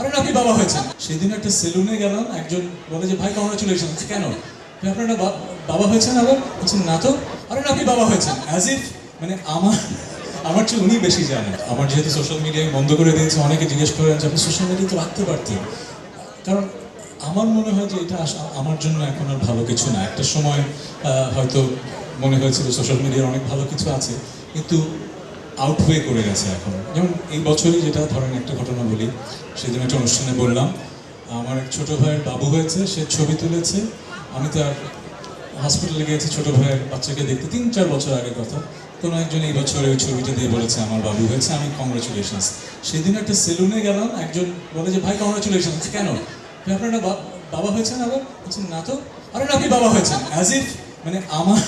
আরে না আপনি বাবা হয়েছেন। সেদিন একটা সেলুনে গেলাম একজন বলে যে ভাই কংগ্রাচুলেশন কেন? ভাই, আপনার না বাবা হয়েছেন আবার? বলছেন না তো। আরে না আপনি বাবা হয়েছেন। অ্যাজ ইফ মানে আমার আমার চেয়ে উনি বেশি জানেন। আমার যেহেতু সোশ্যাল মিডিয়ায় বন্ধ করে দিয়েছে অনেকে জিজ্ঞেস করেন যে আপনি সোশ্যাল মিডিয়া তো রাখতে পারতেন। কারণ আমার মনে হয় যে এটা আমার জন্য এখন আর ভালো কিছু না। একটা সময় হয়তো মনে হয়েছিল সোশ্যাল মিডিয়ার অনেক ভালো কিছু আছে। কিন্তু আউটওয়ে করে গেছে এখন। যেমন এই বছরই যেটা ধরেন একটা ঘটনা বলি, সেদিন একটা অনুষ্ঠানে বললাম, আমার এক ছোট ভাইয়ের বাবু হয়েছে, সে ছবি তুলেছে। আমি তার হসপিটালে গিয়েছি, ছোট ভাইয়ের বাচ্চাকে দেখতে, তিন, চার বছর আগের কথা। কোনো একজন এই বছর ওই ছবিটা দিয়ে বলেছে, আমার বাবু হয়েছে, আমি কংগ্রাচুলেশনস সেদিন একটা সেলুনে গেলাম, একজন বলে যে, ভাই কংগ্রাচুলেশনস কেন? আপনার বাবা হয়েছেন আবার? বলছেন না তো। আরে আপনি বাবা হয়েছেন। অ্যাজ ইফ মানে আমার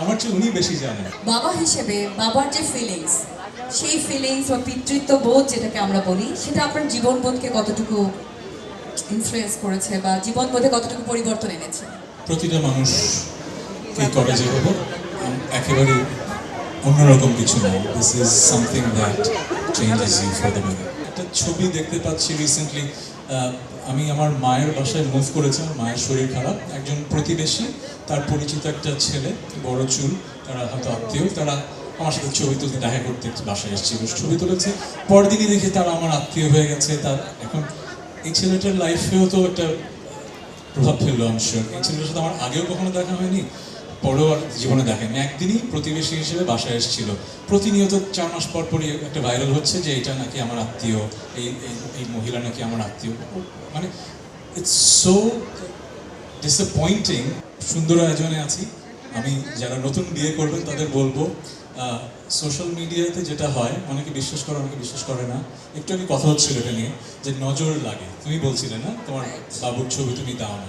আমার চেয়ে উনি বেশি জানেন বাবা হিসেবে বাবার যে ফিলিংস সেই ফিলিংস বা পিতৃত্ব বোধ যেটাকে আমরা বলি সেটা আপনার জীবনবোধকে কতটুকু ইনফ্লুয়েন্স করেছে বা জীবনবোধে কতটুকু পরিবর্তন এনেছে? প্রতিটা মানুষ এই করে যেভাবে আম- একেবারে অন্যরকম কিছু না this is something that changes you for the better একটা ছবি দেখতে পাচ্ছি রিসেন্টলি আমি আমার মায়ের বাসায় মুভ করেছি আমার মায়ের শরীর খারাপ। একজন প্রতিবেশী, তার পরিচিত একটা ছেলে, বড় চুল, তারা হয়তো আত্মীয়, তারা আমার সাথে ছবি তুলতে, দেখা করতে বাসায় এসেছিল ছবি তুলেছে। পরদিনই দেখি তারা আমার আত্মীয় হয়ে গেছে, তার এখন এই ছেলেটার লাইফেও তো একটা প্রভাব ফেলল আমি শিওর এই ছেলেটার সাথে আমার আগেও কখনো দেখা হয়নি। পরেও আর জীবনে দেখেনি একদিনই প্রতিবেশী হিসেবে বাসায় এসেছিল। প্রতিনিয়ত চার মাস পর পরই একটা ভাইরাল হচ্ছে যে এটা নাকি আমার আত্মীয় এই এই- মহিলা নাকি আমার আত্মীয়। মানে ইটস সো ডিসঅ্যাপয়েন্টিং সুন্দর আয়োজনে আছি। আমি যারা নতুন বিয়ে করবেন তাদের বলব সোশ্যাল মিডিয়াতে যেটা হয় অনেকে বিশ্বাস করে অনেকে বিশ্বাস করে না। একটু আগে কথা হচ্ছিল এটা নিয়ে যে নজর লাগে। তুমি বলছিলে না তোমার বাবুর ছবি তুমি দাও না।